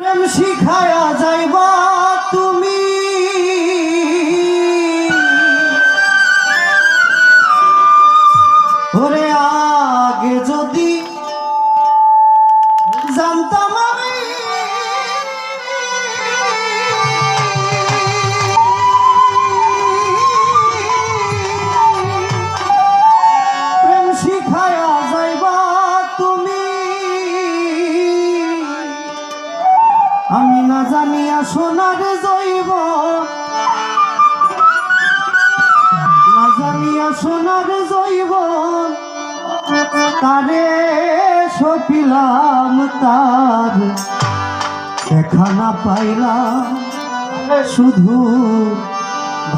প্রেম শিখায়া যাইবা। আমি না জানিয়া সোনার জৈব না জানিয়া সোনার জৈব তারে সপিলাম তার। দেখা না পাইলাম, শুধু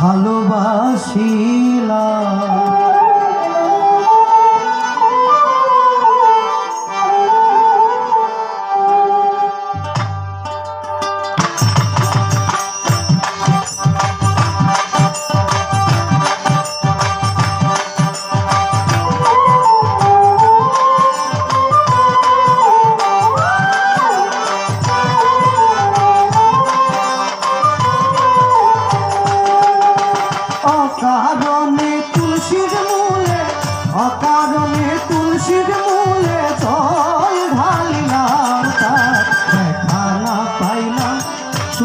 ভালোবাসিলাম।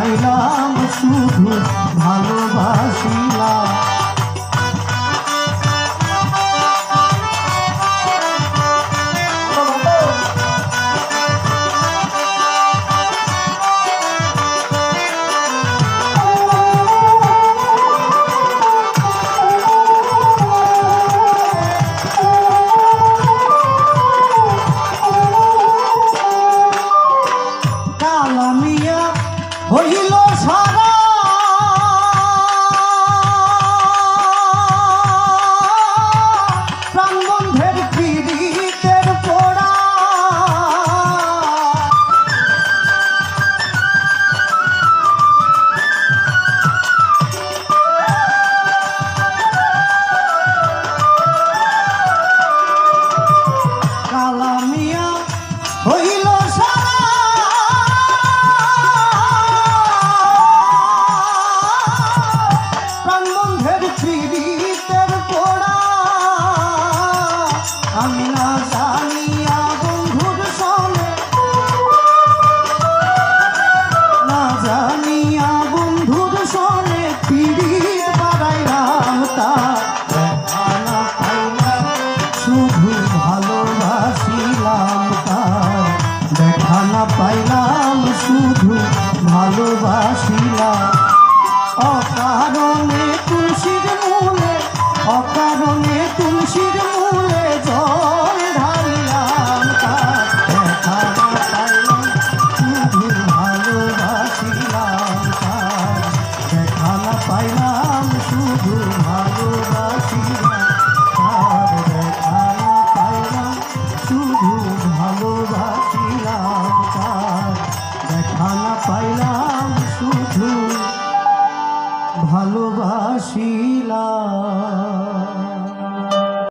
দেখা হইল দেখা না পাইলাম শুধু ভালোবাসিলা অকারণে তুলসীর মূলে, অকারণে তুলসীর মূলে জল ঢালিলাম দেখা না পাইলাম শুধু ভালোবাসিলাম দেখা না পাইলাম শুধু ভালোবাসিলাম। see